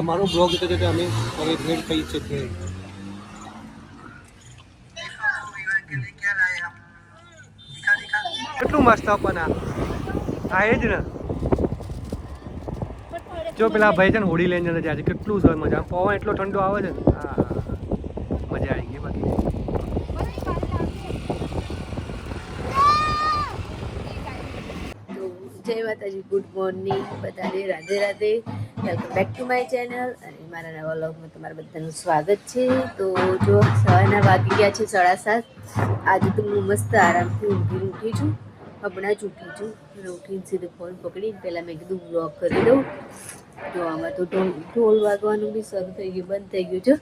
અમારો બ્લોગ હતો તો અમે હવે ભેળ ખાઈ શકીએ. કેટલું મસ્ત પણ આ. એ જ ને. જો પેલા ભાઈ છે ને હોડી લઈને જતા જાય છે, કેટલું સર મજા. પવન એટલો ઠંડો આવે છે ને. હા, મજા આવી ગઈ બાકી. જય માતાજી, ગુડ મોર્નિંગ. બધાને Radhe Radhe. Welcome back to my channel અને મારા નવા વ્લોગમાં તમારા બધાનું સ્વાગત છે. તો જો સવારના વાગી ગયા છે સાડા સાત, આજે તો હું મસ્ત આરામથી ઊંઘી ઉઠી છું. હમણાં જ ઉઠી છું. અને ઉઠીને સીધો ફોન પકડીને પહેલાં મેં કીધું વ્લોગ કરી દઉં તો આમાં તો ઢોલ ઢોલ વાગવાનું બી શરૂ થઈ ગયું, બંધ થઈ ગયું છે.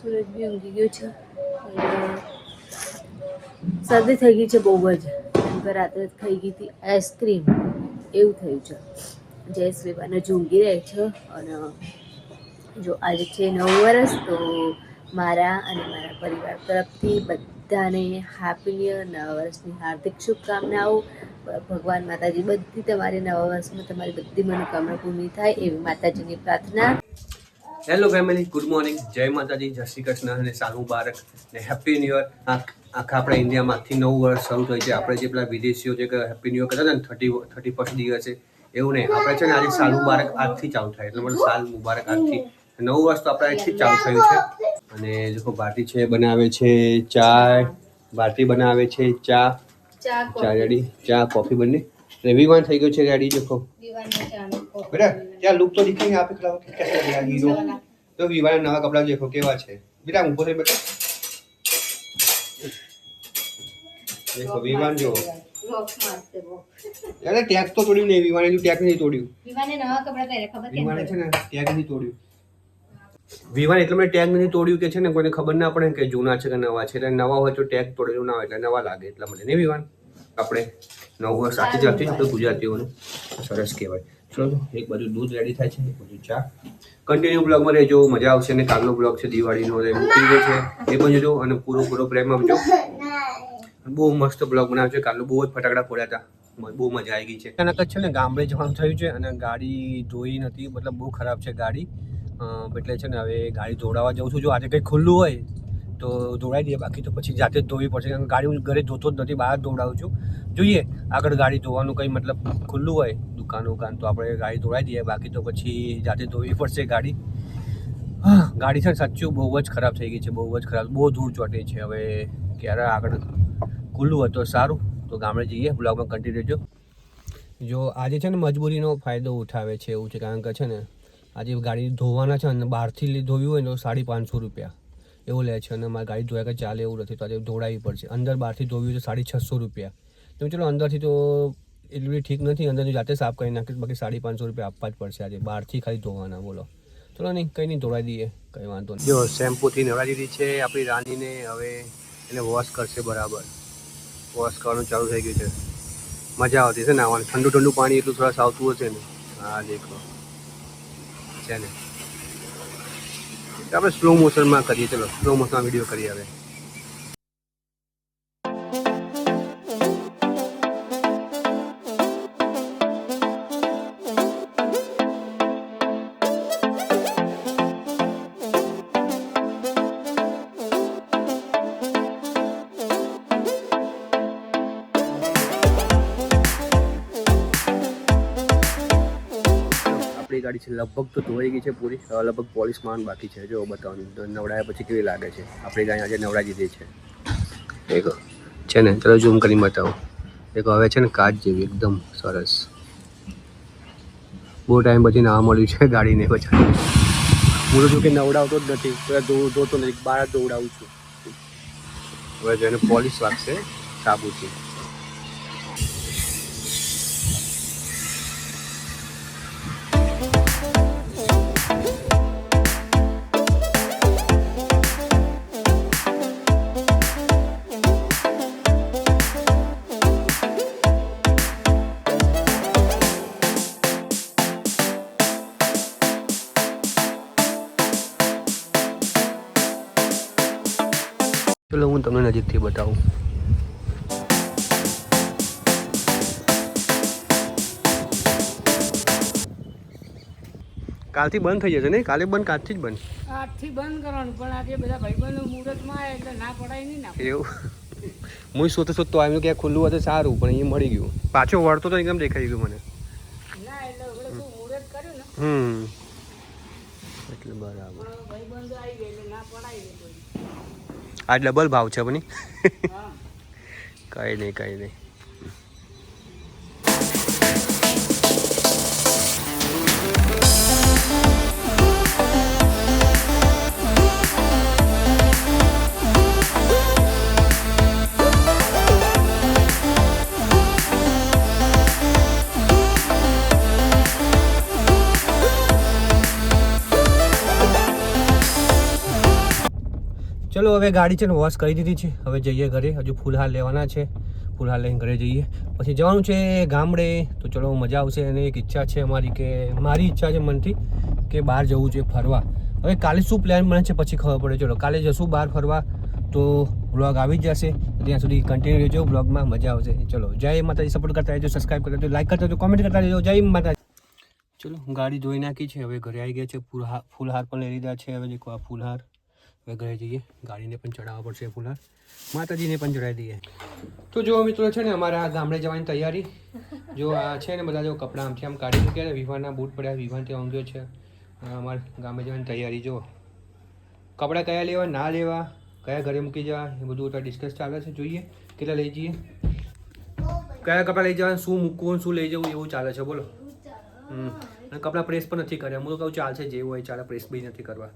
સૂરજ બી ઊંઘી ગયો છે. અને શરદી થઈ ગઈ છે બહુ જ. રાત્રે ખાઈ ગઈ હતી આઈસ્ક્રીમ. એવું થયું છે. જયેશ બાને ઊંઘી રહે છે અને જો આજે છે નવ વર્ષ તો મારા અને મારા પરિવાર તરફથી બધાને હેપી ન્યુ નવા વર્ષની હાર્દિક શુભકામનાઓ. ભગવાન માતાજી બધી તમારી નવા વર્ષમાં તમારી બધી મનોકામના પૂર્ણ થાય એવી માતાજીની પ્રાર્થના. હેલો ફેમિલી ગુડ મોર્નિંગ જય માતાજી, જય શ્રી કૃષ્ણ અને સારું બારક ને હેપી ન્યુ યર આખા આપણા ઇન્ડિયામાંથી નવું વર્ષ શરૂ થયું છે. આપણે જે પેલા વિદેશીઓ જે હેપી ન્યુ યર કરતા હતા ને થર્ટી થર્ટી ફર્સ્ટ દિવસે. એવું નહીં. આપણે છે ને આજે સાલ મુબારક આજથી ચાલુ થાય. એટલે મતલબ સાલ મુબારક આજથી. નવું વર્ષ તો આપણે આજથી ચાલુ થયું છે. અને લોકો ભારતી છે બનાવે છે ચા ભારતી બનાવે છે ચા. ચા રેડી? ચા કોફી બંને? રવિવાન થઈ ગયો છે રેડી દેખો બેટા ત્યાં લુક તો દેખાઈ આપે હીરો તો વિવાના નવા કપડા દેખો કેવા છે. બેટા ઊભો થઈ બેટા દેખો વિવાન જો અરે ટેગ તો તોડ્યું નહીં વિવાને તું ટેગ નહીં તોડ્યું. વિવાને નવા કપડા પહેરે ખબર વિવાને છે ને ટેગ નહીં તોડ્યું. વિવાન એટલે મેં ટેગ નથી તોડ્યું કે છે ને કોઈને ખબર ના પડે કે જૂના છે કે નવા છે. એટલે નવા હોય તો ટેગ તોડેલું ના હોય એટલે નવા લાગે એટલા મને નહીં વિવાન આપણે નવું વર્ષ સાચી જાતી તો ગુજરાતીઓનું. સરસ કહેવાય. ચલો એક બાજુ દૂધ રેડી થાય છે એક બાજુ ચા. કન્ટિન્યુ બ્લોગમાં રહેજો મજા આવશે અને કાલનો બ્લોગ છે દિવાળીનો એ મૂકી છે. એ પણ જોજો અને પૂરો પૂરો પ્રેમ આપજો. બહુ મસ્ત બ્લોગ બનાવ્યો છે. કાલે બહુ જ ફટાકડા ફોડ્યા હતા. બહુ મજા આવી ગઈ છે. અચાનક છે ને, ગામડે જવાનું થયું છે અને ગાડી ધોઈ નથી, મતલબ બહુ ખરાબ છે ગાડી. એટલે છે ને હવે ગાડી ધોડાવવા જઉં છું. જો આજે કંઈ ખુલ્લું હોય તો ધોડાઈ દઈએ. બાકી તો પછી જાતે જ ધોવી પડશે. કારણ કે ગાડી હું ઘરે ધોતો જ નથી, બહાર ધોડાવું છું. જોઈએ, આગળ ગાડી ધોવાનું કંઈ મતલબ ખુલ્લું હોય, દુકાન ઉકાન તો આપણે ગાડી ધોડાઈ દઈએ. બાકી તો પછી જાતે ધોવી પડશે ગાડી. ગાડી છે ને સાચું બહુ જ ખરાબ થઈ ગઈ છે. બહુ જ ખરાબ, બહુ ધૂળ ચોટી છે. હવે ક્યારે આગળ ખુલ્લું હોય તો સારું. તો ગામડે જઈએ, બ્લોગમાં કન્ટિન્યુ રહેજો. જો આજે છે ને મજબૂરીનો ફાયદો ઉઠાવે છે એવું છે, કારણ કે છે ને આજે ગાડી ધોવાના છે અને બહારથી ધોવી હોય ને તો સાડી પાંચસો રૂપિયા. એવું લે છે અને મારી ગાડી ધોયા કે ચાલે એવું નથી, તો આજે ધોડાવી પડશે. અંદર બહારથી ધોવી હોય તો સાડી છસો રૂપિયા. તો ચલો અંદરથી તો એટલું બી ઠીક નથી અંદરથી જાતે સાફ કરી નાખીશ બાકી સાડી પાંચસો રૂપિયા આપવા જ પડશે આજે. બહારથી ખાલી ધોવાના, બોલો. ચલો નહીં, કંઈ નહીં ધોડાવી દઈએ, કંઈ વાંધો નહીં. જો શેમ્પૂથી નવડાવી દીધી છે આપણી રાનીને હવે એને વોશ કરશે બરાબર. વોશ કરવાનું ચાલુ થઈ ગયું છે. મજા આવતી છે નાવાનું ઠંડુ ઠંડુ પાણી એટલું સરસ આવતું હશે ને. હા દેખો. છે ને. આપણે સ્લો મોશનમાં કરીએ. ચલો સ્લો મોશનમાં વીડિયો કરીએ હવે. ગાડી છે. લગભગ તો ધોઈ ગઈ છે પૂરી. લગભગ પોલીસ માન બાકી છે જો બતાવવાનું. તો નવડાયા પછી કેવી લાગે છે? આપણી ગાડી આજે નવડાવી દીધી છે. દેખો. છે ને? ચલો ઝૂમ કરીને બતાવો. દેખો હવે છે ને કાચ જેવી એકદમ સરસ. બહુ ટાઈમ પછી નાવા મળ્યું છે ગાડીને પછી હું તો જો કે નવડાવતો જ નથી. તો ધો- ધોતો નથી બહાર જ દોડાવું છું. હવે જેને પોલીસ વાગશે સાબુથી. ચલો હું તમને નજીકથી બતાવું. કાલથી બંધ થઈ જશે નહીં? કાલે બંધ કાલથી જ બંધ. આજથી બંધ કરવાનું પણ આજે બધા ભાઈબંધો મુહૂર્તમાં આવે એટલે ના પડાય નહીં ના એવું. હું શોધતો શોધતો આવ્યું કે ખુલ્લું હતું સારું પણ અહીંયા મળી ગયું. પાછો વળતો તો એકદમ દેખાઈ ગયું મને. ના એટલે મુહૂર્ત કર્યું ને. હમ. એટલે બરાબર. ભાઈબંધો આવી ગયા એટલે ના પડાય આ ડબલ ભાવ છે બની. કંઈ નહીં કઈ નહીં. ચલો, હવે ગાડી છે ને વોશ કરી દીધી છે. હવે જઈએ ઘરે. હજુ ફૂલહાર લેવાના છે. ફૂલહાર લઈને ઘરે જઈએ. પછી જવાનું છે ગામડે. તો ચલો, મજા આવશે અને એક ઈચ્છા છે અમારી કે, મારી ઈચ્છા છે મનથી કે બહાર જવું છે ફરવા. હવે કાલે શું પ્લાન બને છે પછી ખબર પડે. ચલો, કાલે જશું બહાર ફરવા. તો બ્લોગ આવી જ જશે. ત્યાં સુધી કન્ટિન્યુ રહેજો. બ્લોગમાં મજા આવશે. ચલો, જય માતાજી. સપોર્ટ કરતા રહેજો સબસ્ક્રાઈબ કરતા રહેજો લાઈક કરતા રહેજો કોમેન્ટ કરતા રહેજો. જય માતાજી. ચલો ગાડી ધોઈ નાખી છે. હવે ઘરે આવી ગયા છે. ફૂલહાર ફૂલહાર પણ લઈ લીધા છે. હવે દેખો આ ફૂલહાર હવે ઘરે જઈએ. ગાડીને પણ ચડાવવા પડશે ફૂલહાર. માતાજીને પણ ચડાવી દઈએ. તો જો મિત્રો છે ને, અમારા આ ગામડે જવાની તૈયારી. જો આ છે ને બધા જો કપડાં આમથી આમ કાઢી મૂક્યા ને વિવાહના બૂટ પડ્યા, વિવાહ ત્યાં ઊંઘ્યો છે. અમારે અમારા ગામે જવાની તૈયારી જો કપડાં કયા લેવા, ના લેવા, કયા ઘરે મૂકી જવા, એ બધું અત્યારે ડિસ્કસ ચાલે છે. જોઈએ કેટલા લઈ જઈએ. કયા કપડાં લઈ જવા શું મૂકવું, શું લઈ જવું, એવું ચાલે છે. બોલો. હમ. અને કપડાં પ્રેસ પણ નથી કર્યા. હું તો કહું, ચાલશે, જેવું હોય, ચાલે પ્રેસ બી નથી કરવા.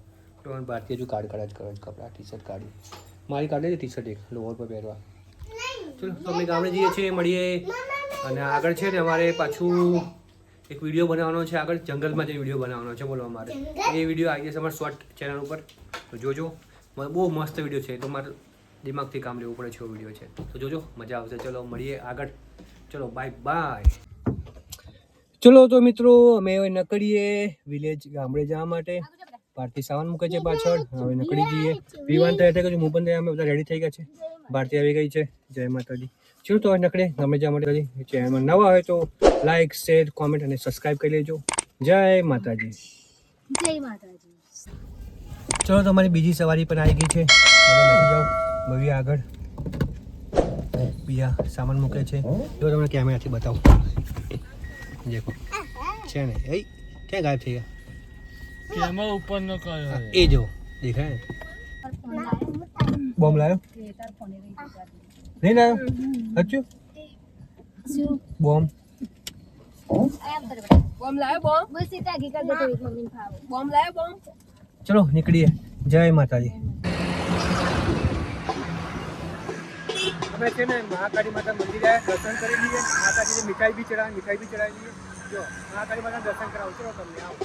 મને ભારતીય હજુ કાર્ડ કાઢ જ કરે છે કપડાં ટી શર્ટ કાઢી મારી કાઢી ટી શર્ટ એક લોવર પર પહેરવા ચલો તો અમે ગામડે જઈએ છીએ મળીએ અને આગળ છે ને અમારે પાછું એક વીડિયો બનાવવાનો છે આગળ જંગલમાં જે વીડિયો બનાવવાનો છે બોલો અમારે. એ વીડિયો આવી જશે અમારા શોર્ટ ચેનલ ઉપર. તો જોજો બહુ મસ્ત વીડિયો છે. તો મારે દિમાગથી કામ લેવું પડે છે એવો વીડિયો છે. તો જોજો મજા આવશે. ચલો મળીએ આગળ. ચલો બાય બાય ચલો તો મિત્રો અમે નકળીએ વિલેજ ગામડે જવા માટે. ભારતી સાવન મૂકે છે પાછળ. હવે નકળી જઈએ. વિવાન તૈયાર થઈ ગયું છે હું પણ અમે બધા રેડી થઈ ગયા છે. ભારતી આવી ગઈ છે. જય માતાજી. ચલો તો નકળે ગમે જવા માટે કરી ચેનલમાં નવા હોય તો લાઈક શેર કોમેન્ટ અને સબસ્ક્રાઈબ કરી લેજો. જય માતાજી. જય માતાજી. ચલો તમારી બીજી સવારી પણ આવી ગઈ છે. જાઓ. ભવ્ય આગળ. બીજા સામાન મૂકે છે. જો તમને કેમેરાથી બતાવું. દેખો. છે ને? એ ક્યાં ગાયબ થઈ ગયા? કેમાં ઉપર નો કયો એ જો દેખાય? બોમ્બ લાવ્યો નહીં લાવ્યો હચ્યું બોમ્બ? ચલો નીકળીએ. જય માતાજી. અમે છે ને મહાકાળી માતા મંદિરે દર્શન કરી લઈએ. માતાજીને મીઠાઈ બી ચડાવી મીઠાઈ બી ચડાવી લઈએ જો મહાકાળી માતા દર્શન કરાવું. ચલો તમને આવો.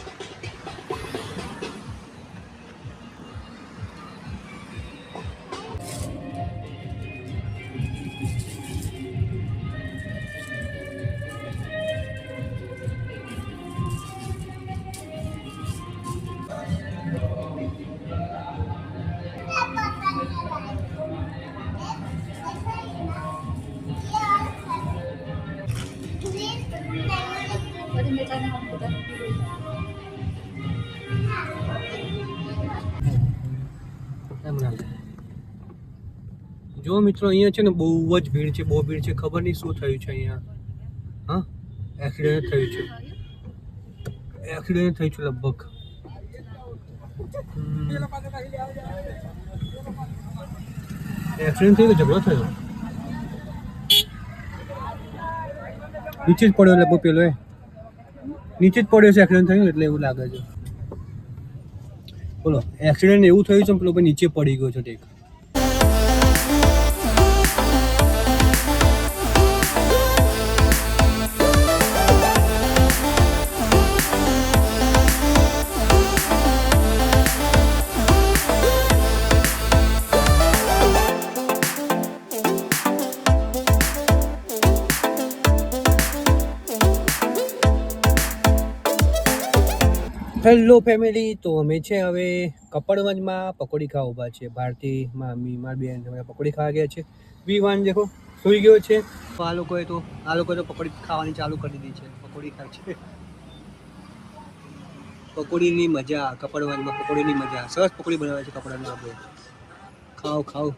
જો મિત્રો અહીંયા છે ને બહુ જ ભીડ છે, બહુ ભીડ છે, ખબર નહીં શું થયું છે અહીંયા. હા? એક્સિડન્ટ થયું છે. એક્સિડન્ટ થયું છે લગભગ. એક્સિડન્ટ થયું ઝઘડો થયો? નીચે જ પડ્યો લગભગ પેલો એ. નીચે જ પડ્યો છે એક્સિડન્ટ થયું એટલે એવું લાગે છે. બોલો એક્સિડન્ટ એવું થયું છે પેલો નીચે પડી ગયો છે ટેક. હેલો ફેમિલી તો અમે છે હવે કપડવંજમાં પકોડી ખાવા ઊભા છે ભારતી મામી, મારી બેન અમે પકોડી ખાવા ગયા છે. વિવાન દેખો, સુઈ ગયો છે. તો આ લોકોએ તો, આ લોકોએ તો પકોડી ખાવાની ચાલુ કરી દીધી છે. પકોડી ખાય છે. પકોડીની મજા, કપડવંજમાં પકોડીની મજા. સરસ પકોડી બનાવે છે કપડાની આપણે. ખાઓ ખાઓ.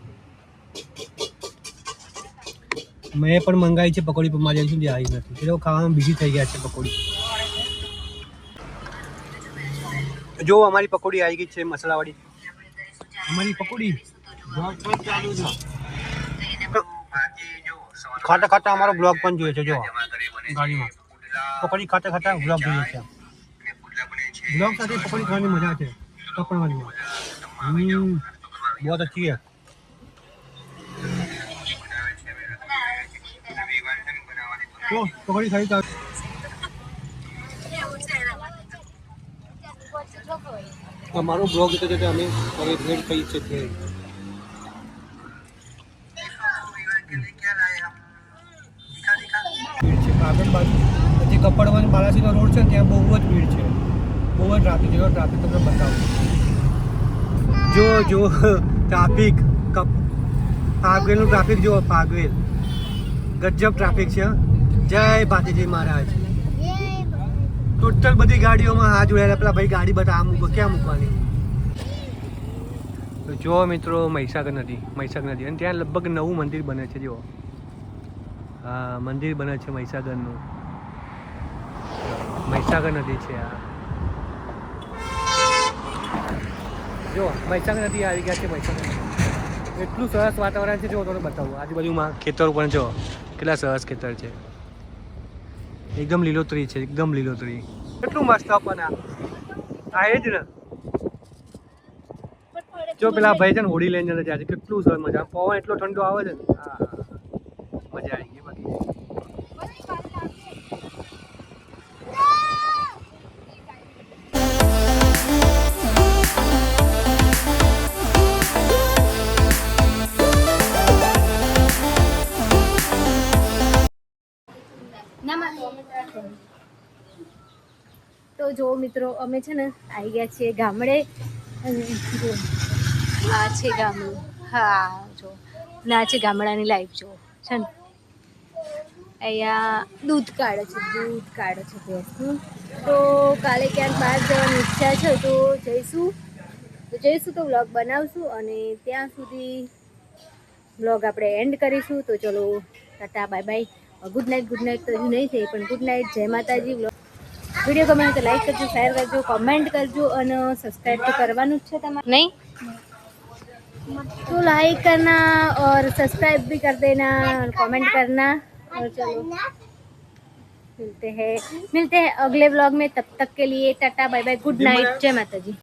મેં પણ મંગાવી છે પકોડી, પણ મારી સુધી આવી નથી. એ લોકો ખાવામાં બીજી થઈ ગયા છે પકોડી. જો અમારી પકોડી આવી ગઈ છે મસાલાવાળી. અમારી પકોડી? ખાતા ખાતા અમારો બ્લોગ પણ જોઈએ છે જો. ગાડીમાં. પકોડી ખાતા ખાતા બ્લોગ જોઈએ છે. બ્લોગ સાથે પકોડી ખાવાની મજા છે. પકડવાની બહુ અચ્છી છે. પકોડી ખાઈ અમારો બ્લોગ હતો કે અમે હવે ભેટ કહી છે ભેળ આગળ બાજુ. જે કપડવાની બાલાસીનો રોડ છે ત્યાં બહુ જ ભીડ છે. બહુ જ ટ્રાફિક જેવો ટ્રાફિક તમને બતાવું. જો જો ટ્રાફિક પાગવેલનું ટ્રાફિક જુઓ, પાગવેલ. ગજબ ટ્રાફિક છે જય ભાતીજી મહારાજ. ટોટલ બધી ગાડીઓમાં હાથ જોડાયેલા પેલા ભાઈ ગાડી બતા આમ ક્યાં મૂકવાની? તો જો મિત્રો, મહીસાગર નદી મહીસાગર નદી. અને ત્યાં લગભગ નવું મંદિર બને છે જો હા, મંદિર બને છે મહીસાગરનું. મહીસાગર નદી છે આ. જો મહીસાગર નદી આવી ગયા છે, મહીસાગર એટલું સરસ વાતાવરણ છે જો તમને બતાવું. આજુબાજુમાં ખેતરો પણ જો કેટલા સરસ ખેતર છે. એકદમ લીલોતરી છે, એકદમ લીલોતરી કેટલું મસ્ત આપવાના આ. એ જ ને. જો પેલા ભાઈ છે ને હોડી લઈને જતા છે, કેટલું સર મજા. પવન એટલો ઠંડો આવે છે ને. મજા આવી ગઈ. તો જો મિત્રો, અમે છે ને આવી ગયા છીએ ગામડે. અને જો, આ છે ગામડું. હા, જો. ના છે ગામડાની લાઈફ જો. છે ને? અહીંયા દૂધ કાઢે છે, દૂધ કાઢે છે ભેંસનું. તો કાલે ક્યાંક બહાર જવાની ઈચ્છા છે, તો જઈશું. તો જઈશું તો વ્લોગ બનાવશું અને ત્યાં સુધી વ્લોગ આપણે એન્ડ કરીશું. તો ચલો, tata bye bye good night good night તો હજુ નહીં થઈ, પણ ગુડ નાઇટ જય માતાજી વ્લોગ वीडियो गमे तो लाइक करजो शेर करजो कमेंट करजो અને સબસ્ક્રાઈબ તો કરવાનું જ तो लाइक करना और सब्सक्राइब भी कर देना और कमेंट करना और चलो मिलते हैं मिलते हैं अगले ब्लॉग में तब तक के लिए tata bye bye good night जय माता जी